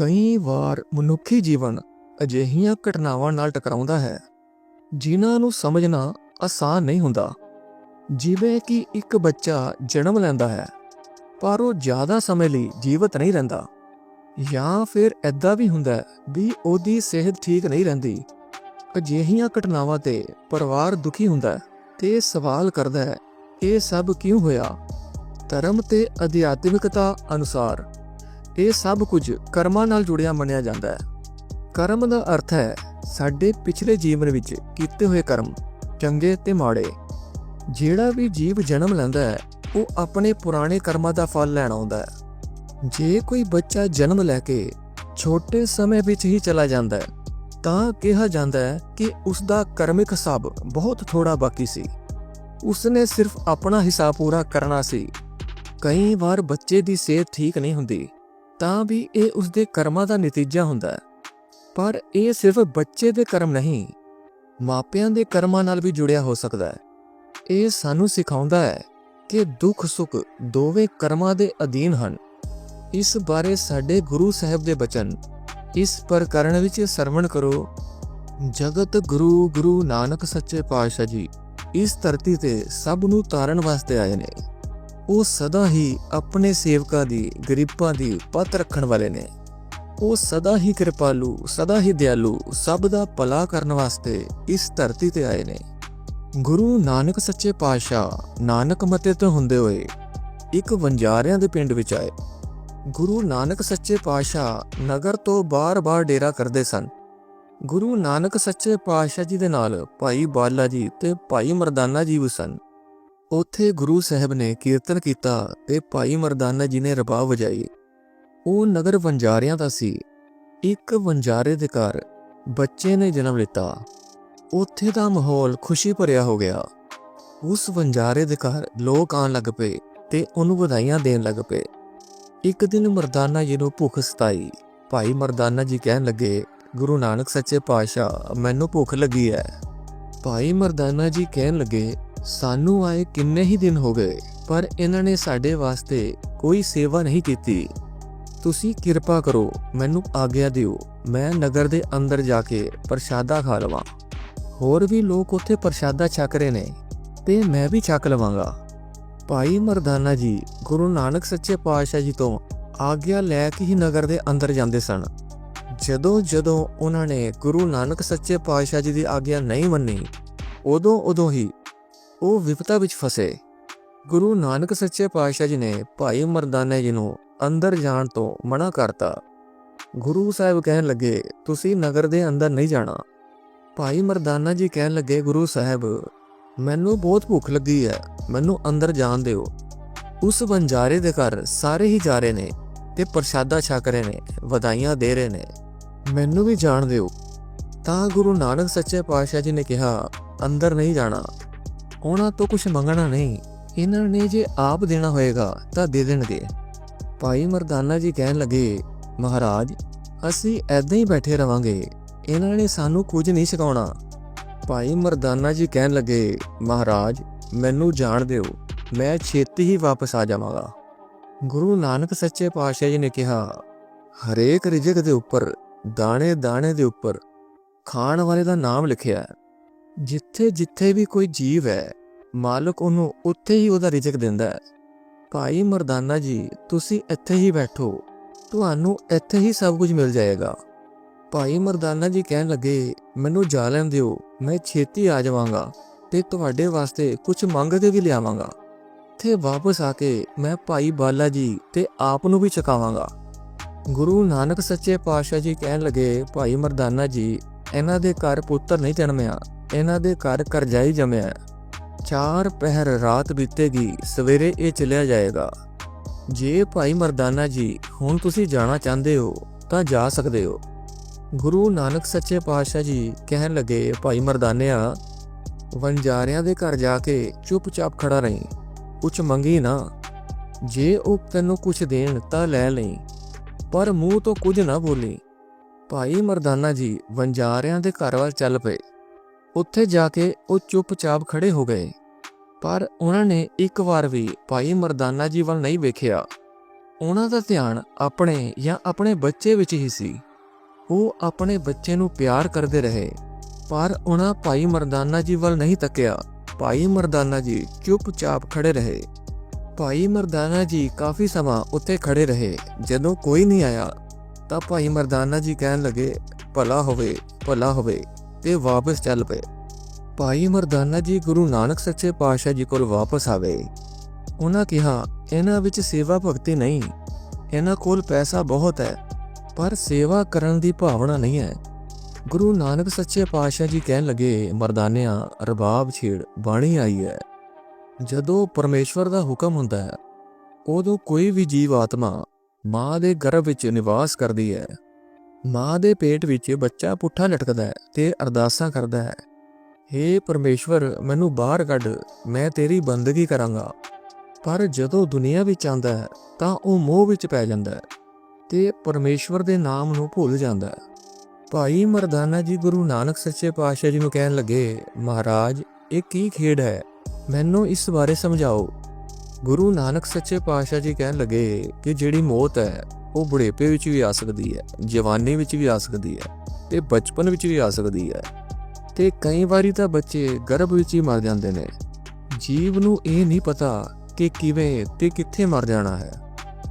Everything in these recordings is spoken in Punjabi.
ਕਈ ਵਾਰ ਮਨੁੱਖੀ ਜੀਵਨ ਅਜਿਹੀਆਂ ਘਟਨਾਵਾਂ ਨਾਲ ਟਕਰਾਉਂਦਾ ਹੈ, ਜਿਨ੍ਹਾਂ ਨੂੰ ਸਮਝਣਾ ਆਸਾਨ ਨਹੀਂ ਹੁੰਦਾ। ਜਿਵੇਂ ਕਿ ਇੱਕ ਬੱਚਾ ਜਨਮ ਲੈਂਦਾ ਹੈ, ਪਰ ਉਹ ਜ਼ਿਆਦਾ ਸਮੇਂ ਲਈ ਜੀਵਤ ਨਹੀਂ ਰਹਿੰਦਾ, ਜਾਂ ਫਿਰ ਐਦਾਂ ਵੀ ਹੁੰਦਾ ਵੀ ਉਹਦੀ ਸਿਹਤ ਠੀਕ ਨਹੀਂ ਰਹਿੰਦੀ। ਅਜਿਹੀਆਂ ਘਟਨਾਵਾਂ ਤੇ ਪਰਿਵਾਰ ਦੁਖੀ ਹੁੰਦਾ ਹੈ ਤੇ ਸਵਾਲ ਕਰਦਾ ਹੈ, ਇਹ ਸਭ ਕਿਉਂ ਹੋਇਆ? ਧਰਮ ਤੇ ਅਧਿਆਤਮਿਕਤਾ ਅਨੁਸਾਰ ਇਹ ਸਭ ਕੁਝ ਕਰਮਾਂ ਨਾਲ ਜੁੜਿਆ ਮੰਨਿਆ ਜਾਂਦਾ ਹੈ। ਕਰਮ ਦਾ ਅਰਥ ਹੈ, ਸਾਡੇ ਪਿਛਲੇ ਜੀਵਨ ਵਿੱਚ ਕੀਤੇ ਹੋਏ ਕਰਮ, ਚੰਗੇ ਤੇ ਮਾੜੇ। ਜਿਹੜਾ ਵੀ ਜੀਵ ਜਨਮ ਲੈਂਦਾ ਹੈ, ਉਹ ਆਪਣੇ ਪੁਰਾਣੇ ਕਰਮਾਂ ਦਾ ਫਲ ਲੈਣ ਆਉਂਦਾ ਹੈ। ਜੇ ਕੋਈ ਬੱਚਾ ਜਨਮ ਲੈ ਕੇ ਛੋਟੇ ਸਮੇਂ ਵਿੱਚ ਹੀ ਚਲਾ ਜਾਂਦਾ ਹੈ, ਤਾਂ ਕਿਹਾ ਜਾਂਦਾ ਹੈ ਕਿ ਉਸ ਦਾ ਕਰਮਿਕ ਹਿਸਾਬ ਬਹੁਤ ਥੋੜਾ ਬਾਕੀ ਸੀ। ਉਸਨੇ ਸਿਰਫ ਆਪਣਾ ਹਿਸਾਬ ਪੂਰਾ ਕਰਨਾ ਸੀ। ਕਈ ਵਾਰ ਬੱਚੇ ਦੀ ਸਿਹਤ ਠੀਕ ਨਹੀਂ ਹੁੰਦੀ। ਤਾਂ ਵੀ ਇਹ ਉਸਦੇ ਕਰਮਾਂ ਦਾ ਨਤੀਜਾ ਹੁੰਦਾ ਹੈ। ਪਰ ਇਹ ਸਿਰਫ ਬੱਚੇ ਦੇ ਕਰਮ ਨਹੀਂ, ਮਾਪਿਆਂ ਦੇ ਕਰਮਾਂ ਨਾਲ ਵੀ ਜੁੜਿਆ ਹੋ ਸਕਦਾ ਹੈ। ਇਹ ਸਾਨੂੰ ਸਿਖਾਉਂਦਾ ਹੈ ਕਿ ਦੁੱਖ ਸੁੱਖ ਦੋਵੇਂ ਕਰਮਾਂ ਦੇ ਅਧੀਨ ਹਨ। ਇਸ ਬਾਰੇ ਸਾਡੇ ਗੁਰੂ ਸਾਹਿਬ ਦੇ ਬਚਨ, ਇਸ ਪ੍ਰਕਰਣ ਵਿੱਚ ਸਰਵਣ ਕਰੋ, ਜਗਤ ਗੁਰੂ ਗੁਰੂ ਨਾਨਕ ਸੱਚੇ ਪਾਤਸ਼ਾਹ ਜੀ, ਇਸ ਧਰਤੀ ਤੇ ਸਭ ਨੂੰ ਤਾਰਨ ਵਾਸਤੇ ਆਏ ਨੇ। ਉਹ ਸਦਾ ਹੀ ਆਪਣੇ ਸੇਵਕਾਂ ਦੀ, ਗਰੀਬਾਂ ਦੀ ਪਤ ਰੱਖਣ ਵਾਲੇ ਨੇ। ਉਹ ਸਦਾ ਹੀ ਕਿਰਪਾਲੂ, ਸਦਾ ਹੀ ਦਿਆਲੂ, ਸਭ ਦਾ ਭਲਾ ਕਰਨ ਵਾਸਤੇ ਇਸ ਧਰਤੀ ਤੇ ਆਏ ਨੇ। ਗੁਰੂ ਨਾਨਕ ਸੱਚੇ ਪਾਤਸ਼ਾਹ, ਨਾਨਕ ਮਤੇ ਤੋਂ ਹੁੰਦੇ ਹੋਏ ਇੱਕ ਵੰਜਾਰਿਆਂ ਦੇ ਪਿੰਡ ਵਿੱਚ ਆਏ। ਗੁਰੂ ਨਾਨਕ ਸੱਚੇ ਪਾਤਸ਼ਾਹ ਨਗਰ ਤੋਂ ਬਾਰ-ਬਾਰ ਡੇਰਾ ਕਰਦੇ ਸਨ। ਗੁਰੂ ਨਾਨਕ ਸੱਚੇ ਪਾਤਸ਼ਾਹ ਜੀ ਦੇ ਨਾਲ ਭਾਈ ਬਾਲਾ ਜੀ ਤੇ ਭਾਈ ਮਰਦਾਨਾ ਜੀ ਵੀ ਸਨ। ਉੱਥੇ ਗੁਰੂ ਸਾਹਿਬ ਨੇ ਕੀਰਤਨ ਕੀਤਾ ਤੇ ਭਾਈ ਮਰਦਾਨਾ ਜੀ ਨੇ ਰਬਾਬ ਵਜਾਈ। ਉਹ ਨਗਰ ਵੰਜਾਰਿਆਂ ਦਾ ਸੀ। ਇੱਕ ਵੰਜਾਰੇ ਦੇ ਘਰ ਬੱਚੇ ਨੇ ਜਨਮ ਲਿੱਤਾ। ਉੱਥੇ ਦਾ ਮਾਹੌਲ ਖੁਸ਼ੀ ਭਰਿਆ ਹੋ ਗਿਆ। ਉਸ ਵੰਜਾਰੇ ਦੇ ਘਰ ਲੋਕ ਆਉਣ ਲੱਗ ਪਏ ਤੇ ਉਹਨੂੰ ਵਧਾਈਆਂ ਦੇਣ ਲੱਗ ਪਏ। ਇੱਕ ਦਿਨ ਮਰਦਾਨਾ ਜੀ ਨੂੰ ਭੁੱਖ ਸਤਾਈ। ਭਾਈ ਮਰਦਾਨਾ ਜੀ ਕਹਿਣ ਲੱਗੇ, ਗੁਰੂ ਨਾਨਕ ਸੱਚੇ ਪਾਤਸ਼ਾਹ, ਮੈਨੂੰ ਭੁੱਖ ਲੱਗੀ ਹੈ। ਭਾਈ ਮਰਦਾਨਾ ਜੀ ਕਹਿਣ ਲੱਗੇ ਸਾਨੂੰ ਆਏ ਕਿੰਨੇ ਹੀ ਦਿਨ ਹੋ ਗਏ, ਪਰ ਇਹਨਾਂ ਨੇ ਸਾਡੇ ਵਾਸਤੇ ਕੋਈ ਸੇਵਾ ਨਹੀਂ ਕੀਤੀ। ਤੁਸੀਂ ਕਿਰਪਾ ਕਰੋ, ਮੈਨੂੰ ਆਗਿਆ ਦਿਓ। ਮੈਂ ਨਗਰ ਦੇ ਅੰਦਰ ਜਾ ਕੇ ਪ੍ਰਸ਼ਾਦਾ ਖਾ ਲਵਾਂ। ਹੋਰ ਵੀ ਲੋਕ ਉੱਥੇ ਪ੍ਰਸ਼ਾਦਾ ਛਕ ਰਹੇ ਨੇ, ਤੇ ਮੈਂ ਵੀ ਛਕ ਲਵਾਂਗਾ। ਭਾਈ ਮਰਦਾਨਾ ਜੀ, ਗੁਰੂ ਨਾਨਕ ਸੱਚੇ ਪਾਤਸ਼ਾਹ ਜੀ ਤੋਂ ਆਗਿਆ ਲੈ ਕੇ ਹੀ ਨਗਰ ਦੇ ਅੰਦਰ ਜਾਂਦੇ ਸਨ। ਜਦੋਂ ਜਦੋਂ ਉਹਨਾਂ ਨੇ ਗੁਰੂ ਨਾਨਕ ਸੱਚੇ ਪਾਤਸ਼ਾਹ ਜੀ ਦੀ ਆਗਿਆ ਨਹੀਂ ਮੰਨੀ, ਉਦੋਂ ਉਦੋਂ ਹੀ ਉਹ ਵਿਪਤਾ ਵਿੱਚ ਫਸੇ। ਗੁਰੂ ਨਾਨਕ ਸੱਚੇ ਪਾਤਸ਼ਾਹ ਜੀ ਨੇ ਭਾਈ ਮਰਦਾਨਾ ਜੀ ਨੂੰ ਅੰਦਰ ਜਾਣ ਤੋਂ ਮਨਾ ਕਰਤਾ। ਗੁਰੂ ਸਾਹਿਬ ਕਹਿਣ ਲੱਗੇ, ਤੁਸੀਂ ਨਗਰ ਦੇ ਅੰਦਰ ਨਹੀਂ ਜਾਣਾ। ਭਾਈ ਮਰਦਾਨਾ ਜੀ ਕਹਿਣ ਲੱਗੇ, ਗੁਰੂ ਸਾਹਿਬ, ਮੈਨੂੰ ਬਹੁਤ ਭੁੱਖ ਲੱਗੀ ਹੈ, ਮੈਨੂੰ ਅੰਦਰ ਜਾਣ ਦਿਓ। ਉਸ ਬੰਜਾਰੇ ਦੇ ਘਰ ਸਾਰੇ ਹੀ ਜਾ ਰਹੇ ਨੇ ਤੇ ਪ੍ਰਸ਼ਾਦਾ ਛਕ ਰਹੇ ਨੇ, ਵਧਾਈਆਂ ਦੇ ਰਹੇ ਨੇ। ਮੈਨੂੰ ਵੀ ਜਾਣ ਦਿਓ। ਤਾਂ ਗੁਰੂ ਨਾਨਕ ਸੱਚੇ ਪਾਤਸ਼ਾਹ ਜੀ ਨੇ ਕਿਹਾ, ਅੰਦਰ ਨਹੀਂ ਜਾਣਾ। ਉਹਨਾਂ ਤੋਂ ਕੁਝ ਮੰਗਣਾ ਨਹੀਂ। ਇਹਨਾਂ ਨੇ ਜੇ ਆਪ ਦੇਣਾ ਹੋਏਗਾ ਤਾਂ ਦੇ ਦੇਣਗੇ। ਭਾਈ ਮਰਦਾਨਾ ਜੀ ਕਹਿਣ ਲੱਗੇ, ਮਹਾਰਾਜ, ਅਸੀਂ ਐਦਾਂ ਹੀ ਬੈਠੇ ਰਵਾਂਗੇ। ਇਹਨਾਂ ਨੇ ਸਾਨੂੰ ਕੁਝ ਨਹੀਂ ਸਿਖਾਉਣਾ। ਭਾਈ ਮਰਦਾਨਾ ਜੀ ਕਹਿਣ ਲੱਗੇ, ਮਹਾਰਾਜ, ਮੈਨੂੰ ਜਾਣ ਦਿਓ। ਮੈਂ ਛੇਤੀ ਹੀ ਵਾਪਸ ਆ ਜਾਵਾਂਗਾ। ਗੁਰੂ ਨਾਨਕ ਸੱਚੇ ਪਾਤਸ਼ਾਹ ਜੀ ਨੇ ਕਿਹਾ, ਹਰੇਕ ਰਿਜਕ ਦੇ ਉੱਪਰ ਦਾਣੇ ਦਾਣੇ ਦੇ ਉੱਪਰ ਖਾਣ ਵਾਲੇ ਦਾ ਨਾਮ ਲਿਖਿਆ ਹੈ। ਜਿੱਥੇ ਜਿੱਥੇ ਵੀ ਕੋਈ ਜੀਵ ਹੈ, ਮਾਲਕ ਉਹਨੂੰ ਉੱਥੇ ਹੀ ਉਹਦਾ ਰਿਜਕ ਦਿੰਦਾ ਹੈ। ਭਾਈ ਮਰਦਾਨਾ ਜੀ, ਤੁਸੀਂ ਇੱਥੇ ਹੀ ਬੈਠੋ। ਤੁਹਾਨੂੰ ਇੱਥੇ ਹੀ ਸਭ ਕੁਝ ਮਿਲ ਜਾਏਗਾ। ਭਾਈ ਮਰਦਾਨਾ ਜੀ ਕਹਿਣ ਲੱਗੇ, ਮੈਨੂੰ ਜਾ ਲੈਣ ਦਿਓ, ਮੈਂ ਛੇਤੀ ਆ ਜਾਵਾਂਗਾ ਤੇ ਤੁਹਾਡੇ ਵਾਸਤੇ ਕੁਝ ਮੰਗ ਕੇ ਵੀ ਲਿਆਵਾਂਗਾ। ਇੱਥੇ ਵਾਪਸ ਆ ਕੇ ਮੈਂ ਭਾਈ ਬਾਲਾ ਜੀ ਤੇ ਆਪ ਨੂੰ ਵੀ ਚਕਾਵਾਂਗਾ। ਗੁਰੂ ਨਾਨਕ ਸੱਚੇ ਪਾਤਸ਼ਾਹ ਜੀ ਕਹਿਣ ਲੱਗੇ, ਭਾਈ ਮਰਦਾਨਾ ਜੀ, ਇਹਨਾਂ ਦੇ ਘਰ ਪੁੱਤਰ ਨਹੀਂ ਜਨਮਿਆ। ਇਹਨਾਂ ਦੇ ਘਰ ਕਰਜ਼ਾਈ ਜੰਮਿਆ ਚਾਰ ਪਹਿਰ ਰਾਤ ਬੀਤੇਗੀ, ਸਵੇਰੇ ਇਹ ਚਲਿਆ ਜਾਏਗਾ। ਜੇ ਭਾਈ ਮਰਦਾਨਾ ਜੀ, ਹੁਣ ਤੁਸੀਂ ਜਾਣਾ ਚਾਹੁੰਦੇ ਹੋ, ਤਾਂ ਜਾ ਸਕਦੇ ਹੋ। ਗੁਰੂ ਨਾਨਕ ਸੱਚੇ ਪਾਤਸ਼ਾਹ ਜੀ ਕਹਿਣ ਲੱਗੇ, ਭਾਈ ਮਰਦਾਨਿਆ ਵੰਜਾਰਿਆਂ ਦੇ ਘਰ ਜਾ ਕੇ ਚੁੱਪਚਾਪ ਖੜਾ ਰਹੀਂ, ਕੁਛ ਮੰਗੀ ਨਾ। ਜੇ ਉਹ ਤੈਨੂੰ ਕੁਛ ਦੇਣ ਤਾਂ ਲੈ ਲਈ, ਪਰ ਮੂੰਹ ਤੋਂ ਕੁਝ ਨਾ ਬੋਲੀ। ਭਾਈ ਮਰਦਾਨਾ ਜੀ ਵੰਜਾਰਿਆਂ ਦੇ ਘਰ ਵੱਲ ਚੱਲ ਪਏ। ਉੱਥੇ ਜਾ ਕੇ ਉਹ ਚੁੱਪਚਾਪ ਖੜੇ ਹੋ ਗਏ। ਪਰ ਉਹਨਾਂ ਨੇ ਇੱਕ ਵਾਰ ਵੀ ਭਾਈ ਮਰਦਾਨਾ ਜੀ ਵੱਲ ਨਹੀਂ ਵੇਖਿਆ। ਉਹਨਾਂ ਦਾ ਧਿਆਨ ਆਪਣੇ ਜਾਂ ਆਪਣੇ ਬੱਚੇ ਵਿੱਚ ਹੀ ਸੀ। ਉਹ ਆਪਣੇ ਬੱਚੇ ਨੂੰ ਪਿਆਰ ਕਰਦੇ ਰਹੇ। ਪਰ ਉਹਨਾਂ ਭਾਈ ਮਰਦਾਨਾ ਜੀ ਵੱਲ ਨਹੀਂ ਤੱਕਿਆ। ਭਾਈ ਮਰਦਾਨਾ ਜੀ ਚੁੱਪਚਾਪ ਖੜੇ ਰਹੇ। ਭਾਈ ਮਰਦਾਨਾ ਜੀ ਕਾਫੀ ਸਮਾਂ ਉੱਥੇ ਖੜੇ ਰਹੇ। ਜਦੋਂ ਕੋਈ ਨਹੀਂ ਆਇਆ, ਤਾਂ ਭਾਈ ਮਰਦਾਨਾ ਜੀ ਕਹਿਣ ਲੱਗੇ, ਭਲਾ ਹੋਵੇ ਭਲਾ ਹੋਵੇ। ਤੇ ਵਾਪਸ ਚੱਲ ਪਏ। ਭਾਈ ਮਰਦਾਨਾ ਜੀ ਗੁਰੂ ਨਾਨਕ ਸੱਚੇ ਪਾਤਸ਼ਾਹ ਜੀ ਕੋਲ ਵਾਪਸ ਆਵੇ। ਉਹਨਾਂ ਕਿਹਾ, ਇਹਨਾਂ ਵਿੱਚ ਸੇਵਾ ਭਗਤੀ ਨਹੀਂ। ਇਹਨਾਂ ਕੋਲ ਪੈਸਾ ਬਹੁਤ ਹੈ, ਪਰ ਸੇਵਾ ਕਰਨ ਦੀ ਭਾਵਨਾ ਨਹੀਂ ਹੈ। ਗੁਰੂ ਨਾਨਕ ਸੱਚੇ ਪਾਤਸ਼ਾਹ ਜੀ ਕਹਿਣ ਲੱਗੇ, ਮਰਦਾਨਿਆਂ, ਰਬਾਬ ਛੇੜ, ਬਾਣੀ ਆਈ ਹੈ। ਜਦੋਂ ਪਰਮੇਸ਼ਵਰ ਦਾ ਹੁਕਮ ਹੁੰਦਾ ਹੈ, ਉਦੋਂ ਕੋਈ ਵੀ ਜੀਵ ਆਤਮਾ ਮਾਂ ਦੇ ਗਰਭ ਵਿੱਚ ਨਿਵਾਸ ਕਰਦੀ ਹੈ। ਮਾਂ ਦੇ ਪੇਟ ਵਿੱਚ ਬੱਚਾ ਪੁੱਠਾ ਲਟਕਦਾ ਹੈ ਤੇ ਅਰਦਾਸਾਂ ਕਰਦਾ ਹੈ। ਹੇ ਪਰਮੇਸ਼ਵਰ, ਮੈਨੂੰ ਬਾਹਰ ਕੱਢ, ਮੈਂ ਤੇਰੀ ਬੰਦਗੀ ਕਰਾਂਗਾ। ਪਰ ਜਦੋਂ ਦੁਨੀਆ ਵਿੱਚ ਆਂਦਾ ਹੈ, ਤਾਂ ਉਹ ਮੋਹ ਵਿੱਚ ਪੈ ਜਾਂਦਾ ਹੈ ਤੇ ਪਰਮੇਸ਼ਵਰ ਦੇ ਨਾਮ ਨੂੰ ਭੁੱਲ ਜਾਂਦਾ ਹੈ। ਭਾਈ ਮਰਦਾਨਾ ਜੀ ਗੁਰੂ ਨਾਨਕ ਸੱਚੇ ਪਾਤਸ਼ਾਹ ਜੀ ਨੂੰ ਕਹਿਣ ਲੱਗੇ, ਮਹਾਰਾਜ, ਇਹ ਕੀ ਖੇਡ ਹੈ? ਮੈਨੂੰ ਇਸ ਬਾਰੇ ਸਮਝਾਓ। ਗੁਰੂ ਨਾਨਕ ਸੱਚੇ ਪਾਤਸ਼ਾਹ ਜੀ ਕਹਿਣ ਲੱਗੇ ਕਿ ਜਿਹੜੀ ਮੌਤ ਹੈ ਉਹ ਬੁਢੇਪੇ ਵਿੱਚ ਵੀ ਆ ਸਕਦੀ ਹੈ, ਜਵਾਨੀ ਵਿੱਚ ਵੀ ਆ ਸਕਦੀ ਹੈ ਤੇ ਬਚਪਨ ਵਿੱਚ ਵੀ ਆ ਸਕਦੀ ਹੈ। ਤੇ ਕਈ ਵਾਰੀ ਤਾਂ ਬੱਚੇ ਗਰਭ ਵਿੱਚ ਹੀ ਮਰ ਜਾਂਦੇ ਨੇ। ਜੀਵ ਨੂੰ ਇਹ ਨਹੀਂ ਪਤਾ ਕਿ ਕਿਵੇਂ ਤੇ ਕਿੱਥੇ ਮਰ ਜਾਣਾ ਹੈ।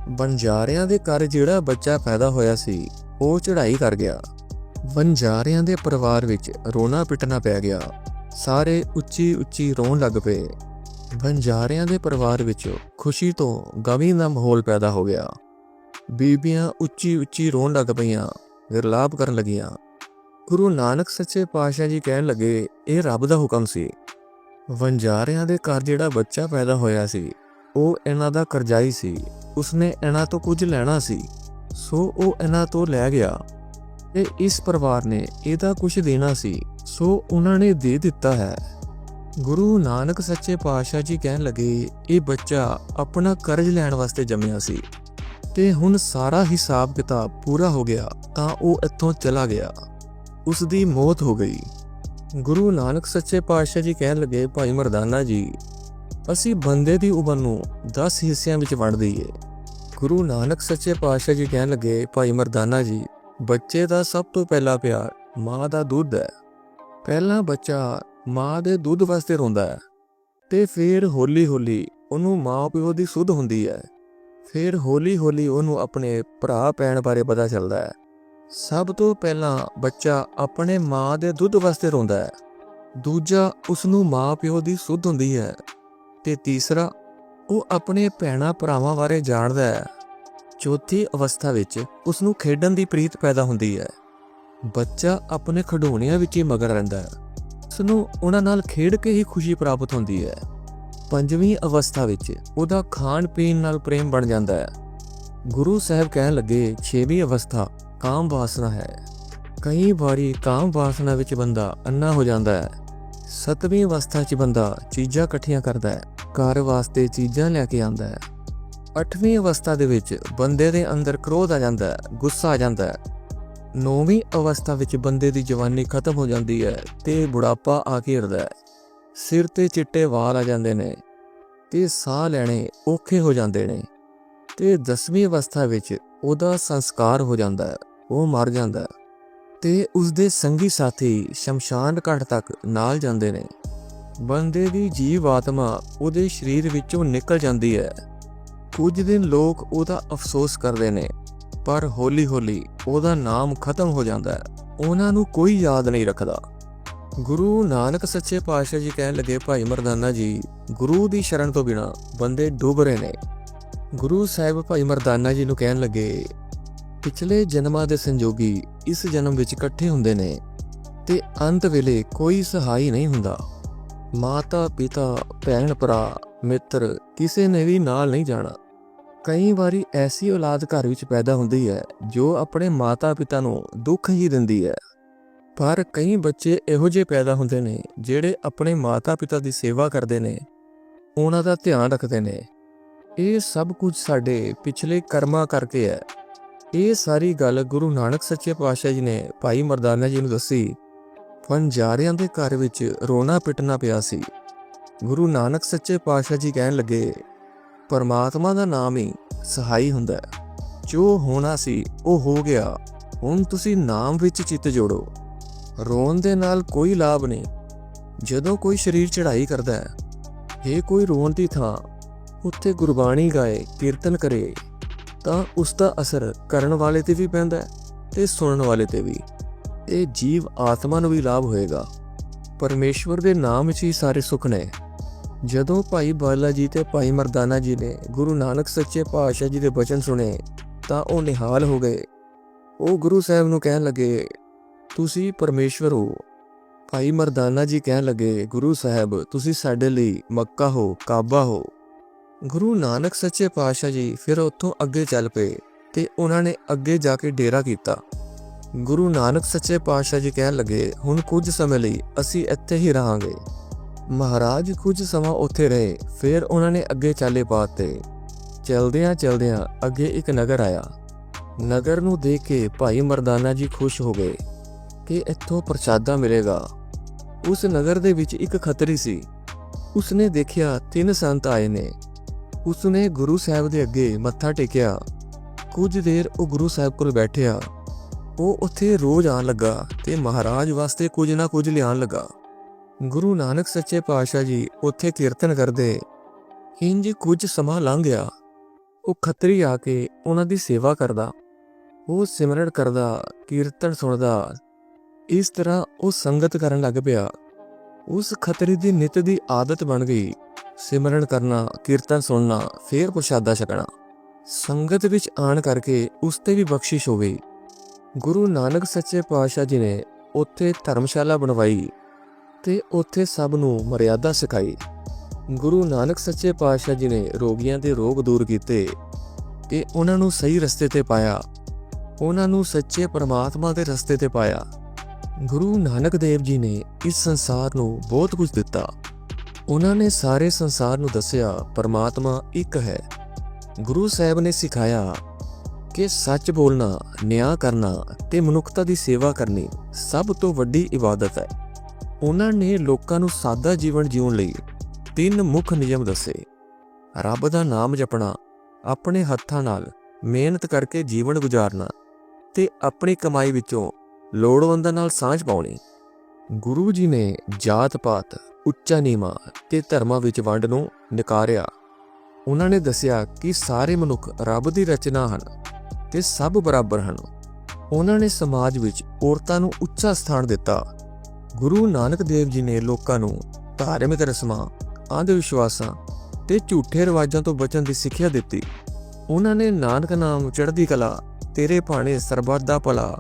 ਬੰਜਾਰਿਆਂ ਦੇ ਘਰ ਜਿਹੜਾ ਬੱਚਾ ਪੈਦਾ ਹੋਇਆ ਸੀ, ਉਹ ਚੜ੍ਹਾਈ ਕਰ ਗਿਆ। ਬੰਜਾਰਿਆਂ ਦੇ ਪਰਿਵਾਰ ਵਿੱਚ ਰੋਣਾ ਪਿਟਣਾ ਪੈ ਗਿਆ। ਸਾਰੇ ਉੱਚੀ ਉੱਚੀ ਰੋਣ ਲੱਗ ਪਏ। ਵਣਜਾਰਿਆਂ ਦੇ ਪਰਿਵਾਰ ਵਿੱਚ ਖੁਸ਼ੀ ਤੋਂ ਗਮੀ ਦਾ ਮਾਹੌਲ ਪੈਦਾ ਹੋ ਗਿਆ। ਬੀਬੀਆਂ ਉੱਚੀ ਉੱਚੀ ਰੋਣ ਲੱਗ ਪਈਆਂ, ਵਿਰਲਾਪ ਕਰਨ ਲੱਗੀਆਂ। ਗੁਰੂ ਨਾਨਕ ਸੱਚੇ ਪਾਤਸ਼ਾਹ ਜੀ ਕਹਿਣ ਲੱਗੇ, ਇਹ ਰੱਬ ਦਾ ਹੁਕਮ ਸੀ। ਵੰਜਾਰਿਆਂ ਦੇ ਘਰ ਜਿਹੜਾ ਬੱਚਾ ਪੈਦਾ ਹੋਇਆ ਸੀ, ਉਹ ਇਹਨਾਂ ਦਾ ਕਰਜ਼ਾਈ ਸੀ। ਉਸਨੇ ਇਹਨਾਂ ਤੋਂ ਕੁਝ ਲੈਣਾ ਸੀ, ਸੋ ਉਹ ਇਹਨਾਂ ਤੋਂ ਲੈ ਗਿਆ। ਤੇ ਇਸ ਪਰਿਵਾਰ ਨੇ ਇਹਦਾ ਕੁਝ ਦੇਣਾ ਸੀ, ਸੋ ਉਹਨਾਂ ਨੇ ਦੇ ਦਿੱਤਾ ਹੈ। ਗੁਰੂ ਨਾਨਕ ਸੱਚੇ ਪਾਤਸ਼ਾਹ ਜੀ ਕਹਿਣ ਲੱਗੇ, ਇਹ ਬੱਚਾ ਆਪਣਾ ਕਰਜ਼ ਲੈਣ ਵਾਸਤੇ ਜੰਮਿਆ ਸੀ। ਤੇ ਹੁਣ ਸਾਰਾ ਹਿਸਾਬ ਕਿਤਾਬ ਪੂਰਾ ਹੋ ਗਿਆ ਤਾਂ ਉਹ ਇੱਥੋਂ ਚਲਾ ਗਿਆ। ਉਸ ਦੀ ਮੌਤ ਹੋ ਗਈ। ਗੁਰੂ ਨਾਨਕ ਸੱਚੇ ਪਾਤਸ਼ਾਹ ਜੀ ਕਹਿਣ ਲੱਗੇ, ਭਾਈ ਮਰਦਾਨਾ ਜੀ, ਅਸੀਂ ਬੰਦੇ ਦੀ ਉਮਰ ਨੂੰ 10 ਹਿੱਸਿਆਂ ਵਿੱਚ ਵੰਡ ਦਈਏ। ਗੁਰੂ ਨਾਨਕ ਸੱਚੇ ਪਾਤਸ਼ਾਹ ਜੀ ਕਹਿਣ ਲੱਗੇ, ਭਾਈ ਮਰਦਾਨਾ ਜੀ, ਬੱਚੇ ਦਾ ਸਭ ਤੋਂ ਪਹਿਲਾ ਪਿਆਰ ਮਾਂ ਦਾ ਦੁੱਧ ਹੈ। ਪਹਿਲਾ ਬੱਚਾ ਮਾਂ ਦੇ ਦੁੱਧ ਵਾਸਤੇ ਰੋਂਦਾ ਹੈ ਤੇ ਫਿਰ ਹੌਲੀ-ਹੌਲੀ ਉਹਨੂੰ ਮਾਂ ਪਿਓ ਦੀ ਸੁਧ ਹੁੰਦੀ ਹੈ। ਫਿਰ ਹੌਲੀ-ਹੌਲੀ ਉਹਨੂੰ ਆਪਣੇ ਭਰਾ ਭੈਣ ਬਾਰੇ ਪਤਾ ਚੱਲਦਾ ਹੈ। ਸਭ ਤੋਂ ਪਹਿਲਾਂ ਬੱਚਾ ਆਪਣੇ ਮਾਂ ਦੇ ਦੁੱਧ ਵਾਸਤੇ ਰੋਂਦਾ ਹੈ। ਦੂਜਾ ਉਸ ਨੂੰ ਮਾਂ ਪਿਓ ਦੀ ਸੁੱਧ ਹੁੰਦੀ ਹੈ ਤੇ ਤੀਸਰਾ ਉਹ ਆਪਣੇ ਭੈਣਾ ਭਰਾਵਾਂ ਬਾਰੇ ਜਾਣਦਾ ਹੈ। ਚੌਥੀ ਅਵਸਥਾ ਵਿੱਚ ਉਸ ਨੂੰ ਖੇਡਣ ਦੀ ਪ੍ਰੀਤ ਪੈਦਾ ਹੁੰਦੀ ਹੈ। ਬੱਚਾ ਆਪਣੇ ਖਿਡੌਣਿਆਂ ਵਿੱਚ ਹੀ ਮਗਨ ਰਹਿੰਦਾ ਹੈ। ਉਸ ਨੂੰ ਉਹਨਾਂ ਨਾਲ ਖੇਡ ਕੇ ਹੀ ਖੁਸ਼ੀ ਪ੍ਰਾਪਤ ਹੁੰਦੀ ਹੈ। ਪੰਜਵੀਂ ਅਵਸਥਾ ਵਿੱਚ ਉਹਦਾ ਖਾਣ ਪੀਣ ਨਾਲ ਪ੍ਰੇਮ ਬਣ ਜਾਂਦਾ ਹੈ। ਗੁਰੂ ਸਾਹਿਬ ਕਹਿਣ ਲੱਗੇ, ਛੇਵੀਂ ਅਵਸਥਾ, ਕਾਮ ਵਾਸਨਾ ਹੈ। ਕਈ ਵਾਰੀ ਕਾਮ ਵਾਸਨਾ ਵਿੱਚ ਬੰਦਾ ਅੰਨਾ ਹੋ ਜਾਂਦਾ ਹੈ। ਸਤਵੀਂ ਅਵਸਥਾ 'ਚ ਬੰਦਾ ਚੀਜ਼ਾਂ ਇਕੱਠੀਆਂ ਕਰਦਾ ਹੈ, ਘਰ ਵਾਸਤੇ ਚੀਜ਼ਾਂ ਲੈ ਕੇ ਆਉਂਦਾ ਹੈ। ਅੱਠਵੀਂ ਅਵਸਥਾ ਦੇ ਵਿੱਚ ਬੰਦੇ ਦੇ ਅੰਦਰ ਕ੍ਰੋਧ ਆ ਜਾਂਦਾ ਹੈ, ਗੁੱਸਾ ਆ ਜਾਂਦਾ ਹੈ। ਨੌਵੀਂ ਅਵਸਥਾ ਵਿੱਚ ਬੰਦੇ ਦੀ ਜਵਾਨੀ ਖਤਮ ਹੋ ਜਾਂਦੀ ਹੈ ਤੇ ਬੁਢਾਪਾ ਆ ਘੇਰਦਾ ਹੈ। ਸਿਰ ਤੇ ਚਿੱਟੇ ਵਾਲ ਆ ਜਾਂਦੇ ਨੇ ਤੇ ਸਾਹ ਲੈਣੇ ਔਖੇ ਹੋ ਜਾਂਦੇ ਨੇ ਤੇ 10ਵੀਂ ਅਵਸਥਾ ਵਿੱਚ ਉਹਦਾ ਸੰਸਕਾਰ ਹੋ ਜਾਂਦਾ ਹੈ, ਉਹ ਮਰ ਜਾਂਦਾ ਹੈ ਤੇ ਉਸਦੇ ਸੰਗੀ ਸਾਥੀ ਸ਼ਮਸ਼ਾਨ ਘਾਟ ਤੱਕ ਨਾਲ ਜਾਂਦੇ ਨੇ। ਬੰਦੇ ਦੀ ਜੀਵ ਆਤਮਾ ਉਹਦੇ ਸਰੀਰ ਵਿੱਚੋਂ ਨਿਕਲ ਜਾਂਦੀ ਹੈ। ਕੁਝ ਦਿਨ ਲੋਕ ਉਹਦਾ ਅਫਸੋਸ ਕਰਦੇ ਨੇ, ਪਰ ਹੌਲੀ-ਹੌਲੀ ਉਹਦਾ ਨਾਮ ਖਤਮ ਹੋ ਜਾਂਦਾ ਹੈ। ਉਹਨਾਂ ਨੂੰ ਕੋਈ ਯਾਦ ਨਹੀਂ ਰੱਖਦਾ। ਗੁਰੂ ਨਾਨਕ ਸੱਚੇ ਪਾਤਸ਼ਾਹ ਜੀ ਕਹਿਣ ਲੱਗੇ, ਭਾਈ ਮਰਦਾਨਾ ਜੀ, ਗੁਰੂ ਦੀ ਸ਼ਰਨ ਤੋਂ ਬਿਨਾ ਬੰਦੇ ਡੁੱਬ ਰਹੇ ਨੇ। ਗੁਰੂ ਸਾਹਿਬ ਭਾਈ ਮਰਦਾਨਾ ਜੀ ਨੂੰ ਕਹਿਣ ਲੱਗੇ, ਪਿਛਲੇ ਜਨਮਾਂ ਦੇ ਸੰਜੋਗੀ ਇਸ ਜਨਮ ਵਿੱਚ ਇਕੱਠੇ ਹੁੰਦੇ ਨੇ ਤੇ ਅੰਤ ਵੇਲੇ ਕੋਈ ਸਹਾਈ ਨਹੀਂ ਹੁੰਦਾ। ਮਾਤਾ, ਪਿਤਾ, ਭੈਣ, ਭਰਾ, ਮਿੱਤਰ ਕਿਸੇ ਨੇ ਵੀ ਨਾਲ ਨਹੀਂ ਜਾਣਾ। ਕਈ ਵਾਰੀ ਐਸੀ ਔਲਾਦ ਘਰ ਵਿੱਚ ਪੈਦਾ ਹੁੰਦੀ ਹੈ ਜੋ ਆਪਣੇ ਮਾਤਾ ਪਿਤਾ ਨੂੰ ਦੁੱਖ ਹੀ ਦਿੰਦੀ ਹੈ। ਪਰ ਕਈ ਬੱਚੇ ਇਹੋ ਜਿਹੇ ਪੈਦਾ ਹੁੰਦੇ ਨੇ ਜਿਹੜੇ ਆਪਣੇ ਮਾਤਾ ਪਿਤਾ ਦੀ ਸੇਵਾ ਕਰਦੇ ਨੇ, ਉਹਨਾਂ ਦਾ ਧਿਆਨ ਰੱਖਦੇ ਨੇ। ਇਹ ਸਭ ਕੁਝ ਸਾਡੇ ਪਿਛਲੇ ਕਰਮਾਂ ਕਰਕੇ ਹੈ। ਇਹ ਸਾਰੀ ਗੱਲ ਗੁਰੂ ਨਾਨਕ ਸੱਚੇ ਪਾਤਸ਼ਾਹ ਜੀ ਨੇ ਭਾਈ ਮਰਦਾਨਾ ਜੀ ਨੂੰ ਦੱਸੀ। ਪੰਜਾਰਿਆਂ ਦੇ ਘਰ ਵਿੱਚ ਰੋਣਾ ਪਿਟਣਾ ਪਿਆ ਸੀ। ਗੁਰੂ ਨਾਨਕ ਸੱਚੇ ਪਾਤਸ਼ਾਹ ਜੀ ਕਹਿਣ ਲੱਗੇ, ਪਰਮਾਤਮਾ ਦਾ ਨਾਮ ਹੀ ਸਹਾਈ ਹੁੰਦਾ ਹੈ। ਜੋ ਹੋਣਾ ਸੀ ਉਹ ਹੋ ਗਿਆ। ਹੁਣ ਤੁਸੀਂ ਨਾਮ ਵਿੱਚ ਚਿੱਤ ਜੋੜੋ। ਰੋਣ ਦੇ ਨਾਲ ਕੋਈ ਲਾਭ ਨਹੀਂ। ਜਦੋਂ ਕੋਈ ਸਰੀਰ ਚੜ੍ਹਾਈ ਕਰਦਾ ਹੈ ਇਹ ਕੋਈ ਰੋਣ ਦੀ ਥਾਂ, ਉੱਥੇ ਗੁਰਬਾਣੀ ਗਾਏ, ਕੀਰਤਨ ਕਰੇ, ਤਾਂ ਉਸ ਦਾ ਅਸਰ ਕਰਨ ਵਾਲੇ ਤੇ ਵੀ ਪੈਂਦਾ ਹੈ ਤੇ ਸੁਣਨ ਵਾਲੇ ਤੇ ਵੀ। ਇਹ ਜੀਵ ਆਤਮਾ ਨੂੰ ਵੀ ਲਾਭ ਹੋਏਗਾ। ਪਰਮੇਸ਼ਵਰ ਦੇ ਨਾਮ ਵਿੱਚ ਹੀ ਸਾਰੇ ਸੁੱਖ ਨੇ। ਜਦੋਂ ਭਾਈ ਬਾਲਾ ਜੀ ਤੇ ਭਾਈ ਮਰਦਾਨਾ ਜੀ ਨੇ ਗੁਰੂ ਨਾਨਕ ਸੱਚੇ ਪਾਤਸ਼ਾਹ ਜੀ ਦੇ ਬਚਨ ਸੁਣੇ, ਤਾਂ ਉਹ ਨਿਹਾਲ ਹੋ ਗਏ। ਉਹ ਗੁਰੂ ਸਾਹਿਬ ਨੂੰ ਕਹਿਣ ਲੱਗੇ ਤੁਸੀਂ ਪਰਮੇਸ਼ਵਰ ਹੋ। ਭਾਈ ਮਰਦਾਨਾ ਜੀ ਕਹਿਣ ਲੱਗੇ, ਗੁਰੂ ਸਾਹਿਬ, ਤੁਸੀਂ ਸਾਡੇ ਲਈ ਮੱਕਾ ਹੋ, ਕਾਬਾ ਹੋ। ਗੁਰੂ ਨਾਨਕ ਸੱਚੇ ਪਾਤਸ਼ਾਹ ਜੀ ਫਿਰ ਉੱਥੋਂ ਅੱਗੇ ਚੱਲ ਪਏ ਤੇ ਉਹਨਾਂ ਨੇ ਅੱਗੇ ਜਾ ਕੇ ਡੇਰਾ ਕੀਤਾ। ਗੁਰੂ ਨਾਨਕ ਸੱਚੇ ਪਾਤਸ਼ਾਹ ਜੀ ਕਹਿਣ ਲੱਗੇ, ਹੁਣ ਕੁਝ ਸਮੇਂ ਲਈ ਅਸੀਂ ਇੱਥੇ ਹੀ ਰਹਾਂਗੇ। ਮਹਾਰਾਜ ਕੁਝ ਸਮਾਂ ਉੱਥੇ ਰਹੇ, ਫਿਰ ਉਹਨਾਂ ਨੇ ਅੱਗੇ ਚਾਲੇ ਪਾਤੇ ਚਲਦਿਆਂ ਚਲਦਿਆਂ ਅੱਗੇ ਇੱਕ ਨਗਰ ਆਇਆ। ਨਗਰ ਨੂੰ ਦੇਖ ਕੇ ਭਾਈ ਮਰਦਾਨਾ ਜੀ ਖੁਸ਼ ਹੋ ਗਏ। ਕਿ ਇੱਥੋਂ ਪ੍ਰਸ਼ਾਦਾ ਮਿਲੇਗਾ। ਉਸ ਨਗਰ ਦੇ ਵਿੱਚ ਇੱਕ ਖੱਤਰੀ ਸੀ। ਉਸਨੇ ਦੇਖਿਆ ਤਿੰਨ ਸੰਤ ਆਏ ਨੇ। ਉਸਨੇ ਗੁਰੂ ਸਾਹਿਬ ਦੇ ਅੱਗੇ ਮੱਥਾ ਟੇਕਿਆ। ਕੁਝ ਦੇਰ ਉਹ ਗੁਰੂ ਸਾਹਿਬ ਕੋਲ ਬੈਠਿਆ। ਉਹ ਉੱਥੇ ਰੋਜ਼ ਆਣ ਲੱਗਾ ਤੇ ਮਹਾਰਾਜ ਵਾਸਤੇ ਕੁਝ ਨਾ ਕੁਝ ਲਿਆਉਣ ਲੱਗਾ। ਗੁਰੂ ਨਾਨਕ ਸੱਚੇ ਪਾਤਸ਼ਾਹ ਜੀ ਉੱਥੇ ਕੀਰਤਨ ਕਰਦੇ। ਇੰਜ ਕੁਝ ਸਮਾਂ ਲੰਘ ਗਿਆ ਉਹ ਖੱਤਰੀ ਆ ਕੇ ਉਹਨਾਂ ਦੀ ਸੇਵਾ ਕਰਦਾ। ਉਹ ਸਿਮਰਨ ਕਰਦਾ, ਕੀਰਤਨ ਸੁਣਦਾ ਇਸ ਤਰ੍ਹਾਂ ਉਹ ਸੰਗਤ ਕਰਨ ਲੱਗ ਪਿਆ। ਉਸ ਖੱਤਰੀ ਦੀ ਨਿਤ ਦੀ ਆਦਤ ਬਣ ਗਈ। ਸਿਮਰਨ ਕਰਨਾ, ਕੀਰਤਨ ਸੁਣਨਾ, ਫੇਰ ਪ੍ਰਸ਼ਾਦਾ ਛਕਣਾ। ਸੰਗਤ ਵਿੱਚ ਆਣ ਕਰਕੇ ਉਸ ਤੇ ਵੀ ਬਖਸ਼ਿਸ਼ ਹੋ ਗਈ ਗੁਰੂ ਨਾਨਕ ਸੱਚੇ ਪਾਤਸ਼ਾਹ ਜੀ ਨੇ ਉੱਥੇ ਧਰਮਸ਼ਾਲਾ ਬਣਵਾਈ ਤੇ ਉੱਥੇ ਸਭ ਨੂੰ ਮਰਿਆਦਾ ਸਿਖਾਈ। ਗੁਰੂ ਨਾਨਕ ਸੱਚੇ ਪਾਤਸ਼ਾਹ ਜੀ ਨੇ ਰੋਗੀਆਂ ਦੇ ਰੋਗ ਦੂਰ ਕੀਤੇ। ਤੇ ਉਹਨਾਂ ਨੂੰ ਸਹੀ ਰਸਤੇ ਤੇ ਪਾਇਆ। ਉਹਨਾਂ ਨੂੰ ਸੱਚੇ ਪਰਮਾਤਮਾ ਦੇ ਰਸਤੇ ਤੇ ਪਾਇਆ। ਗੁਰੂ ਨਾਨਕ ਦੇਵ ਜੀ ਨੇ ਇਸ ਸੰਸਾਰ ਨੂੰ ਬਹੁਤ ਕੁਝ ਦਿੱਤਾ। ਉਹਨਾਂ ਨੇ ਸਾਰੇ ਸੰਸਾਰ ਨੂੰ ਦੱਸਿਆ, ਪਰਮਾਤਮਾ ਇੱਕ ਹੈ। ਗੁਰੂ ਸਾਹਿਬ ਨੇ ਸਿਖਾਇਆ ਕਿ ਸੱਚ ਬੋਲਣਾ, ਨਿਆਂ ਕਰਨਾ ਤੇ ਮਨੁੱਖਤਾ ਦੀ ਸੇਵਾ ਕਰਨੀ ਸਭ ਤੋਂ ਵੱਡੀ ਇਬਾਦਤ ਹੈ। ਉਹਨਾਂ ਨੇ ਲੋਕਾਂ ਨੂੰ ਸਾਦਾ ਜੀਵਨ ਜਿਉਣ ਲਈ ਤਿੰਨ ਮੁੱਖ ਨਿਯਮ ਦੱਸੇ। ਰੱਬ ਦਾ ਨਾਮ ਜਪਣਾ, ਆਪਣੇ ਹੱਥਾਂ ਨਾਲ ਮਿਹਨਤ ਕਰਕੇ ਜੀਵਨ ਗੁਜ਼ਾਰਨਾ ਤੇ ਆਪਣੀ ਕਮਾਈ ਵਿੱਚੋਂ ਲੋੜਵੰਦਾਂ ਨਾਲ ਸਾਂਝ ਪਾਉਣੀ। ਗੁਰੂ ਜੀ ਨੇ ਜਾਤ ਪਾਤ, ਉੱਚਾ ਨੀਵਾਂ ਤੇ ਧਰਮਾਂ ਵਿੱਚ ਵੰਡ ਨੂੰ ਨਕਾਰਿਆ। ਉਹਨਾਂ ਨੇ ਦੱਸਿਆ ਕਿ ਸਾਰੇ ਮਨੁੱਖ ਰੱਬ ਦੀ ਰਚਨਾ ਹਨ ਤੇ ਸਭ ਬਰਾਬਰ ਹਨ। ਉਹਨਾਂ ਨੇ ਸਮਾਜ ਵਿੱਚ ਔਰਤਾਂ ਨੂੰ ਉੱਚਾ ਸਥਾਨ ਦਿੱਤਾ। ਗੁਰੂ ਨਾਨਕ ਦੇਵ ਜੀ ਨੇ ਲੋਕਾਂ ਨੂੰ ਧਾਰਮਿਕ ਰਸਮਾਂ ਅੰਧ ਵਿਸ਼ਵਾਸਾਂ ਤੇ ਝੂਠੇ ਰਿਵਾਜਾਂ ਤੋਂ ਬਚਣ ਦੀ ਸਿੱਖਿਆ ਦਿੱਤੀ। ਉਹਨਾਂ ਨੇ ਨਾਨਕ ਨਾਮ ਚੜ੍ਹਦੀ ਕਲਾ, ਤੇਰੇ ਭਾਣੇ ਸਰਬੱਤ ਦਾ ਭਲਾ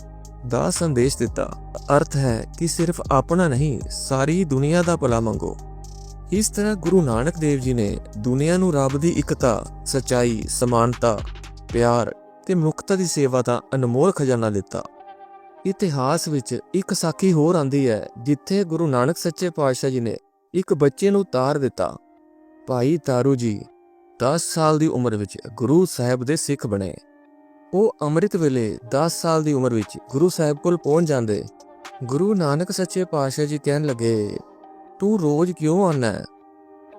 ਦਾ ਸੰਦੇਸ਼ ਦਿੱਤਾ। ਅਰਥ ਹੈ ਕਿ ਸਿਰਫ ਆਪਣਾ ਨਹੀਂ, ਸਾਰੀ ਦੁਨੀਆ ਦਾ ਭਲਾ ਮੰਗੋ। ਇਸ ਤਰ੍ਹਾਂ ਗੁਰੂ ਨਾਨਕ ਦੇਵ ਜੀ ਨੇ ਦੁਨੀਆ ਨੂੰ ਰੱਬ ਦੀ ਇਕਤਾ, ਸਚਾਈ, ਸਮਾਨਤਾ, ਪਿਆਰ ਤੇ ਮੁਕਤਾ ਦੀ ਸੇਵਾ ਦਾ ਅਨਮੋਲ ਖਜ਼ਾਨਾ ਦਿੱਤਾ। ਇਤਿਹਾਸ ਵਿੱਚ ਇੱਕ ਸਾਖੀ ਹੋਰ ਆਂਦੀ ਹੈ, ਜਿੱਥੇ ਗੁਰੂ ਨਾਨਕ ਸੱਚੇ ਪਾਤਸ਼ਾਹ ਜੀ ਨੇ ਇੱਕ ਬੱਚੇ ਨੂੰ ਤਾਰ ਦਿੱਤਾ। ਭਾਈ ਤਾਰੂ ਜੀ 10 ਸਾਲ ਦੀ ਉਮਰ ਵਿੱਚ ਗੁਰੂ ਸਾਹਿਬ ਦੇ ਸਿੱਖ ਬਣੇ। ਉਹ ਅੰਮ੍ਰਿਤ ਵੇਲੇ 10 ਸਾਲ ਦੀ ਉਮਰ ਵਿੱਚ ਗੁਰੂ ਸਾਹਿਬ ਕੋਲ ਪਹੁੰਚ ਜਾਂਦੇ। ਗੁਰੂ ਨਾਨਕ ਸੱਚੇ ਪਾਤਸ਼ਾਹ ਜੀ ਕਹਿਣ ਲੱਗੇ, ਤੂੰ ਰੋਜ਼ ਕਿਉਂ ਆਨਾ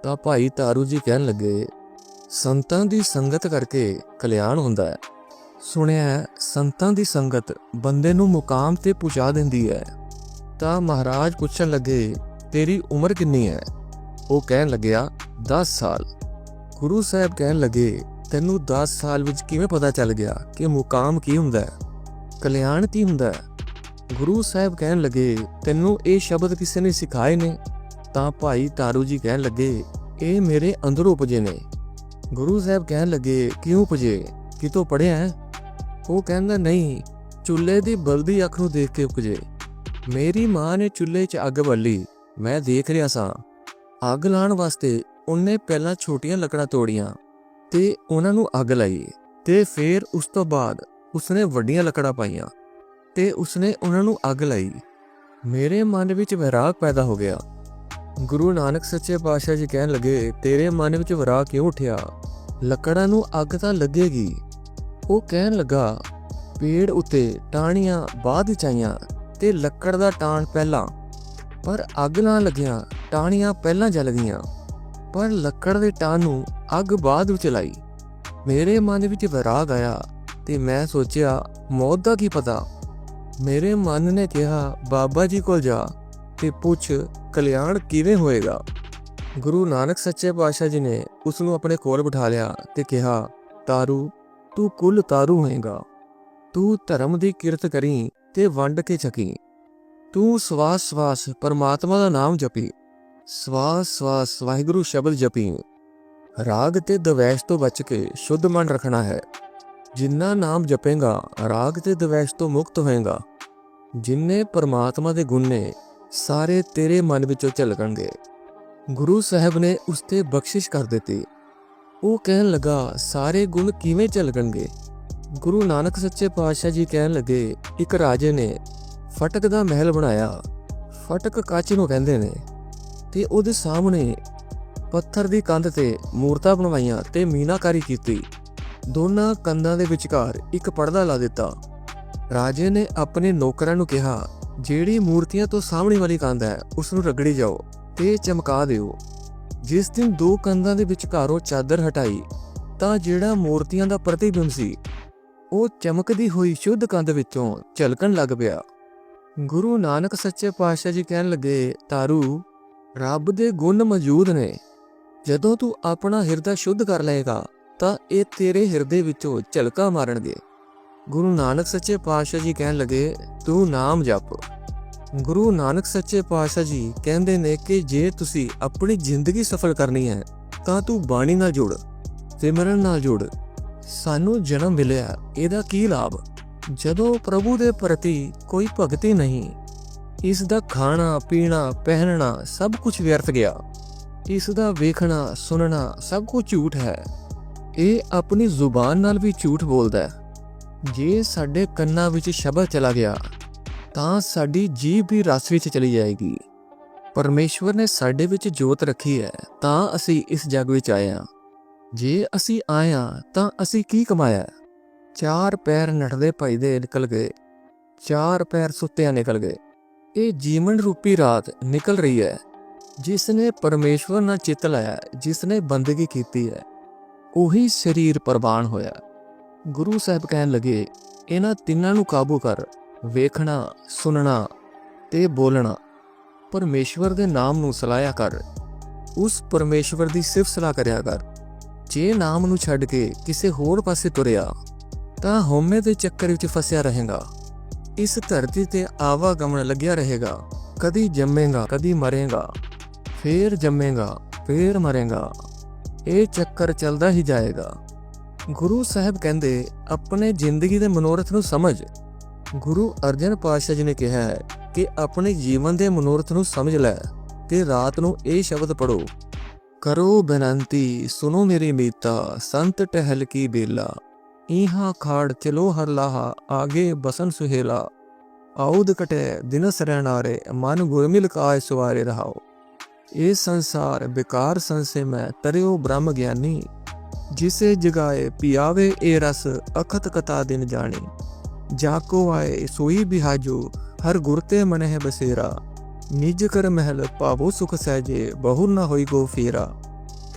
ਤਾਂ ਭਾਈ ਤਾਰੂ ਜੀ ਕਹਿਣ ਲੱਗੇ, ਸੰਤਾਂ ਦੀ ਸੰਗਤ ਕਰਕੇ ਕਲਿਆਣ ਹੁੰਦਾ ਹੈ। ਸੁਣਿਆ ਸੰਤਾਂ ਦੀ ਸੰਗਤ ਬੰਦੇ ਨੂੰ ਮੁਕਾਮ ਤੇ ਪਹੁੰਚਾ ਦਿੰਦੀ ਹੈ। ਤਾਂ ਮਹਾਰਾਜ ਪੁੱਛਣ ਲੱਗੇ, ਤੇਰੀ ਉਮਰ ਕਿੰਨੀ ਹੈ? ਉਹ ਕਹਿਣ ਲੱਗਿਆ 10 ਸਾਲ। ਗੁਰੂ ਸਾਹਿਬ ਕਹਿਣ ਲੱਗੇ ਤੈਨੂੰ 10 ਸਾਲ ਵਿੱਚ ਕਿਵੇਂ ਪਤਾ ਚੱਲ ਗਿਆ ਕਿ ਮੁਕਾਮ ਕੀ ਹੁੰਦਾ ਹੈ? ਕਲਿਆਣ ਕੀ ਹੁੰਦਾ ਹੈ? ਗੁਰੂ ਸਾਹਿਬ ਕਹਿਣ ਲੱਗੇ, ਤੈਨੂੰ ਇਹ ਸ਼ਬਦ ਕਿਸੇ ਨੇ ਸਿਖਾਏ ਨੇ? ਤਾਂ ਭਾਈ ਤਾਰੂ ਜੀ ਕਹਿਣ ਲੱਗੇ, ਇਹ ਮੇਰੇ ਅੰਦਰੋਂ ਉਪਜੇ ਨੇ। ਗੁਰੂ ਸਾਹਿਬ ਕਹਿਣ ਲੱਗੇ, ਕਿਉਂ ਉਪਜੇ? ਕਿਤੋਂ ਪੜਿਆ ਹੈ? ਉਹ ਕਹਿੰਦਾ, ਨਹੀਂ, ਚੁੱਲ੍ਹੇ ਦੀ ਬਲਦੀ ਅੱਖ ਨੂੰ ਦੇਖ ਕੇ ਉਪਜੇ। ਮੇਰੀ ਮਾਂ ਨੇ ਚੁੱਲ੍ਹੇ 'ਚ ਅੱਗ ਬਾਲੀ। ਮੈਂ ਦੇਖ ਰਿਹਾ ਸਾਂ। ਅੱਗ ਲਾਉਣ ਵਾਸਤੇ ਉਹਨੇ ਪਹਿਲਾਂ ਛੋਟੀਆਂ ਲੱਕੜਾਂ ਤੋੜੀਆਂ। ਤੇ ਉਹਨਾਂ ਨੂੰ ਅੱਗ ਲਾਈ ਤੇ ਫਿਰ ਉਸ ਤੋਂ ਬਾਅਦ ਉਸਨੇ ਵੱਡੀਆਂ ਲੱਕੜਾਂ ਪਾਈਆਂ ਤੇ ਉਸਨੇ ਉਹਨਾਂ ਨੂੰ ਅੱਗ ਲਾਈ। ਮੇਰੇ ਮਨ ਵਿੱਚ ਵਿਰਾਗ ਪੈਦਾ ਹੋ ਗਿਆ। ਗੁਰੂ ਨਾਨਕ ਸੱਚੇ ਪਾਤਸ਼ਾਹ ਜੀ ਕਹਿਣ ਲੱਗੇ, ਤੇਰੇ ਮਨ ਵਿੱਚ ਵਿਰਾਗ ਕਿਉਂ ਉੱਠਿਆ? ਲੱਕੜਾਂ ਨੂੰ ਅੱਗ ਤਾਂ ਲੱਗੇਗੀ। ਉਹ ਕਹਿਣ ਲੱਗਾ, ਪੇੜ ਉੱਤੇ ਟਾਹਣੀਆਂ ਬਾਅਦ ਵਿੱਚ ਆਈਆਂ ਤੇ ਲੱਕੜ ਦਾ ਟਾਣ ਪਹਿਲਾਂ। ਪਰ ਅੱਗ ਨਾ ਲੱਗਿਆ ਟਾਹਣੀਆਂ ਪਹਿਲਾਂ ਜਲ ਗਈਆਂ। ਪਰ ਲੱਕੜ ਦੇ ਟਾਣ ਨੂੰ ਅੱਗ ਬਾਅਦ ਵਿੱਚ ਲਾਈ। ਮੇਰੇ ਮਨ ਵਿੱਚ ਵਿਰਾਗ ਆਇਆ ਤੇ ਮੈਂ ਸੋਚਿਆ, ਮੌਤ ਦਾ ਕੀ ਪਤਾ? ਮੇਰੇ ਮਨ ਨੇ ਕਿਹਾ, ਬਾਬਾ ਜੀ ਕੋਲ ਜਾ ਤੇ ਪੁੱਛ, ਕਲਿਆਣ ਕਿਵੇਂ ਹੋਏਗਾ? ਗੁਰੂ ਨਾਨਕ ਸੱਚੇ ਪਾਤਸ਼ਾਹ ਜੀ ਨੇ ਉਸ ਨੂੰ ਆਪਣੇ ਕੋਲ ਬਿਠਾ ਲਿਆ ਤੇ ਕਿਹਾ, ਤਾਰੂ, ਤੂੰ ਕੁੱਲ ਤਾਰੂ ਹੋਏਗਾ। ਤੂੰ ਧਰਮ ਦੀ ਕਿਰਤ ਕਰੀ ਤੇ ਵੰਡ ਕੇ ਛਕੀ। ਤੂੰ ਸਵਾਸ ਸਵਾਸ ਪਰਮਾਤਮਾ ਦਾ ਨਾਮ ਜਪੀ। ਸਵਾਸ ਸਵਾਸ ਵਾਹਿਗੁਰੂ ਸ਼ਬਦ ਜਪੀ। ਰਾਗ ਤੇ ਦਵੈਸ਼ ਤੋਂ ਬਚ ਕੇ ਸ਼ੁੱਧ ਮਨ ਰੱਖਣਾ ਹੈ। ਜਿੰਨਾ ਨਾਮ ਜਪੇਗਾ, ਰਾਗ ਤੇ ਦਵੈਸ਼ ਤੋਂ ਮੁਕਤ ਹੋਏਗਾ। ਜਿੰਨੇ ਪਰਮਾਤਮਾ ਦੇ ਗੁਣ ਨੇ, ਸਾਰੇ ਤੇਰੇ ਮਨ ਵਿੱਚੋਂ ਝਲਕਣਗੇ। ਗੁਰੂ ਸਾਹਿਬ ਨੇ ਉਸ ਤੇ ਬਖਸ਼ਿਸ਼ ਕਰ ਦਿੱਤੀ। ਉਹ ਕਹਿਣ ਲੱਗਾ, ਸਾਰੇ ਗੁਣ ਕਿਵੇਂ ਝਲਕਣਗੇ? ਗੁਰੂ ਨਾਨਕ ਸੱਚੇ ਪਾਤਸ਼ਾਹ ਜੀ ਕਹਿਣ ਲੱਗੇ, ਇੱਕ ਰਾਜੇ ਨੇ ਫਟਕ ਦਾ ਮਹਿਲ ਬਣਾਇਆ। ਫਟਕ ਕੱਚ ਨੂੰ ਕਹਿੰਦੇ ਨੇ ਤੇ ਉਹਦੇ ਸਾਹਮਣੇ ਪੱਥਰ ਦੀ ਕੰਧ ਤੇ ਮੂਰਤਾਂ ਬਣਵਾਈਆਂ ਤੇ ਮੀਨਾਕਾਰੀ ਕੀਤੀ। ਦੋਨਾਂ ਕੰਧਾਂ ਦੇ ਵਿਚਕਾਰ ਇੱਕ ਪਰਦਾ ਲਾ ਦਿੱਤਾ। ਰਾਜੇ ਨੇ ਆਪਣੇ ਨੌਕਰਾਂ ਨੂੰ ਕਿਹਾ, ਜਿਹੜੀ ਮੂਰਤੀਆਂ ਤੋਂ ਸਾਹਮਣੇ ਵਾਲੀ ਕੰਧ ਹੈ ਉਸ ਨੂੰ ਰਗੜੀ ਜਾਓ ਤੇ ਚਮਕਾ ਦਿਓ। ਜਿਸ ਦਿਨ ਦੋ ਕੰਧਾਂ ਦੇ ਵਿਚਕਾਰੋਂ ਚਾਦਰ ਹਟਾਈ, ਤਾਂ ਜਿਹੜਾ ਮੂਰਤੀਆਂ ਦਾ ਪ੍ਰਤੀਬਿੰਬ ਸੀ, ਉਹ ਚਮਕਦੀ ਹੋਈ ਸ਼ੁੱਧ ਕੰਧ ਵਿੱਚੋਂ ਝਲਕਣ ਲੱਗ ਪਿਆ। ਗੁਰੂ ਨਾਨਕ ਸੱਚੇ ਪਾਤਸ਼ਾਹ ਜੀ ਕਹਿਣ ਲੱਗੇ, ਤਾਰੂ, ਰੱਬ ਦੇ ਗੁਣ ਮੌਜੂਦ ਨੇ। ਜਦੋਂ ਤੂੰ ਆਪਣਾ ਹਿਰਦਾ ਸ਼ੁੱਧ ਕਰ ਲਏਗਾ, ਤਾਂ ਇਹ ਤੇਰੇ ਹਿਰਦੇ ਵਿੱਚੋਂ ਝਲਕਾ ਮਾਰਨਗੇ। ਗੁਰੂ ਨਾਨਕ ਸੱਚੇ ਪਾਤਸ਼ਾਹ ਜੀ ਕਹਿਣ ਲੱਗੇ, ਤੂੰ ਨਾਮ ਜਪ। ਗੁਰੂ ਨਾਨਕ ਸੱਚੇ ਪਾਤਸ਼ਾਹ ਜੀ ਕਹਿੰਦੇ ਨੇ ਕਿ ਜੇ ਤੁਸੀਂ ਆਪਣੀ ਜ਼ਿੰਦਗੀ ਸਫਲ ਕਰਨੀ ਹੈ, ਤਾਂ ਤੂੰ ਬਾਣੀ ਨਾਲ ਜੁੜ, ਸਿਮਰਨ ਨਾਲ ਜੁੜ। ਸਾਨੂੰ ਜਨਮ ਮਿਲਿਆ, ਇਹਦਾ ਕੀ ਲਾਭ? ਜਦੋਂ ਪ੍ਰਭੂ ਦੇ ਪ੍ਰਤੀ ਕੋਈ ਭਗਤੀ ਨਹੀਂ, ਇਸ ਦਾ ਖਾਣਾ, ਪੀਣਾ, ਪਹਿਨਣਾ ਸਭ ਕੁਝ ਵਿਅਰਥ ਗਿਆ। ਇਸ ਦਾ ਵੇਖਣਾ, ਸੁਣਨਾ ਸਭ ਕੁਝ ਝੂਠ ਹੈ। ਇਹ ਆਪਣੀ ਜ਼ੁਬਾਨ ਨਾਲ ਵੀ ਝੂਠ ਬੋਲਦਾ ਹੈ। ਜੇ ਸਾਡੇ ਕੰਨਾਂ ਵਿੱਚ ਸ਼ਬਦ ਚਲਾ ਗਿਆ, ਤਾਂ ਸਾਡੀ ਜੀਭ ਵੀ ਰਸ ਵਿੱਚ ਚਲੀ ਜਾਏਗੀ। ਪਰਮੇਸ਼ਵਰ ਨੇ ਸਾਡੇ ਵਿੱਚ ਜੋਤ ਰੱਖੀ ਹੈ, ਤਾਂ ਅਸੀਂ ਇਸ ਜਗ ਵਿੱਚ ਆਏ ਹਾਂ। ਜੇ ਅਸੀਂ ਆਏ ਹਾਂ, ਤਾਂ ਅਸੀਂ ਕੀ ਕਮਾਇਆ? ਚਾਰ ਪੈਰ ਨੱਠਦੇ ਭਜਦੇ ਨਿਕਲ ਗਏ। ਚਾਰ ਪੈਰ ਸੁੱਤਿਆਂ ਨਿਕਲ ਗਏ। ਇਹ ਜੀਵਨ ਰੂਪੀ ਰਾਤ ਨਿਕਲ ਰਹੀ ਹੈ। ਜਿਸ ਨੇ ਪਰਮੇਸ਼ਵਰ ਨਾਲ ਚਿੱਤ ਲਾਇਆ ਜਿਸ ਨੇ ਬੰਦਗੀ ਕੀਤੀ ਹੈ, ਉਹੀ ਸਰੀਰ ਪ੍ਰਵਾਨ ਹੋਇਆ। ਗੁਰੂ ਸਾਹਿਬ ਕਹਿਣ ਲੱਗੇ, ਇਹਨਾਂ ਤਿੰਨਾਂ ਨੂੰ ਕਾਬੂ ਕਰ, ਵੇਖਣਾ, ਸੁਣਨਾ ਤੇ ਬੋਲਣਾ। ਪਰਮੇਸ਼ਵਰ ਦੇ ਨਾਮ ਨੂੰ ਸਲਾਇਆ ਕਰ, ਉਸ ਪਰਮੇਸ਼ਵਰ ਦੀ ਸਿਫਤ ਸਲਾਹ ਕਰਿਆ ਕਰ। ਜੇ ਨਾਮ ਨੂੰ ਛੱਡ ਕੇ ਕਿਸੇ ਹੋਰ ਪਾਸੇ ਤੁਰਿਆ, ਤਾਂ ਹਉਮੈ ਦੇ ਚੱਕਰ ਵਿੱਚ ਫਸਿਆ ਰਹੇਗਾ। ਇਸ ਧਰਤੀ ਤੇ ਆਵਾਗਮਨ ਲੱਗਿਆ ਰਹੇਗਾ। ਕਦੀ ਜੰਮੇਗਾ, ਕਦੀ ਮਰੇਗਾ। ਫੇਰ ਜੰਮੇਗਾ, ਫੇਰ ਮਰੇਗਾ, ਇਹ ਚੱਕਰ ਚੱਲਦਾ ਹੀ ਜਾਏਗਾ। ਗੁਰੂ ਸਾਹਿਬ ਕਹਿੰਦੇ, ਆਪਣੇ ਜ਼ਿੰਦਗੀ ਦੇ ਮਨੋਰਥ ਨੂੰ ਸਮਝ। ਗੁਰੂ ਅਰਜਨ ਪਾਤਸ਼ਾਹ ਜੀ ਨੇ ਕਿਹਾ ਹੈ ਕਿ ਆਪਣੇ ਜੀਵਨ ਦੇ ਮਨੋਰਥ ਨੂੰ ਸਮਝ ਲੈ ਤੇ ਰਾਤ ਨੂੰ ਇਹ ਸ਼ਬਦ ਪੜੋ ਕਰੋ ਬੇਨੰਤੀ ਸੁਨੋ ਮੇਰੀ ਮੀਤਾ, ਸੰਤ ਟਹਿਲ ਕੀ ਬੇਲਾ। ਇਹਾ ਖਾੜ ਚਲੋ ਹਰ ਲਾਹਾ, ਆਗੇ ਬਸਨ ਸੁਹੇਲਾ। ਆਉਦ ਕਟੇ ਦਿਨਸ ਰਹਿਣਾਰੇ ਮਨ ਗੁਰਮਿਲ ਕਾਇ ਸਵਾਰੇ ਰਹਾਓ। ਇਹ ਸੰਸਾਰ ਬਿਕਾਰ ਸੰਸੇ ਮੈਂ ਤਰਿਓ ਬ੍ਰਹਮ ਗਿਆਨੀ, ਜਿਸੇ ਜਗਾਏ ਪਿਆਵੇ ਇਹ ਰਸ ਅਖਤ ਕਤਾ ਦਿਨ ਜਾਣੀ। ਜਾਕੋ ਆਏ ਸੋਈ ਬਿਹਾਜੋ, ਹਰ ਗੁਰਤੇ ਮਨਹਿ ਬਸੇਰਾ। ਨਿਜ ਕਰ ਮਹਿਲ ਪਾਵੋ ਸੁਖ ਸਹਿਜੇ, ਬਹੁ ਨਾ ਹੋਈ ਗੋ ਫੇਰਾ।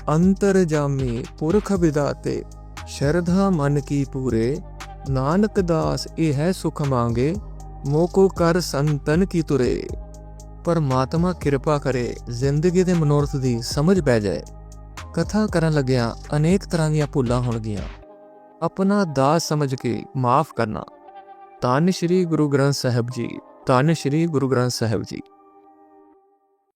ਅੰਤਰ ਜਾਮੀ ਪੁਰਖ ਵਿਦਾਤੇ, ਸ਼ਰਧਾ ਮਨ ਕੀ ਪੂਰੇ। ਨਾਨਕ ਦਾਸ ਇਹ ਹੈ ਸੁਖ ਮੰਗੇ, ਮੋਕੋ ਕਰ ਸੰਤਨ ਕੀ ਤੁਰੇ। ਪਰਮਾਤਮਾ ਕਿਰਪਾ ਕਰੇ ਜ਼ਿੰਦਗੀ ਦੇ ਮਨੋਰਥ ਦੀ ਸਮਝ ਪੈ ਜਾਏ। ਕਥਾ ਕਰਨ ਲੱਗਿਆਂ ਅਨੇਕ ਤਰ੍ਹਾਂ ਦੀਆਂ ਭੁੱਲਾਂ ਹੋਣਗੀਆਂ। ਆਪਣਾ ਦਾਸ ਸਮਝ ਕੇ ਮਾਫ ਕਰਨਾ। ਧੰਨ ਸ਼੍ਰੀ ਗੁਰੂ ਗ੍ਰੰਥ ਸਾਹਿਬ ਜੀ, ਧੰਨ ਸ਼੍ਰੀ ਗੁਰੂ ਗ੍ਰੰਥ ਸਾਹਿਬ ਜੀ।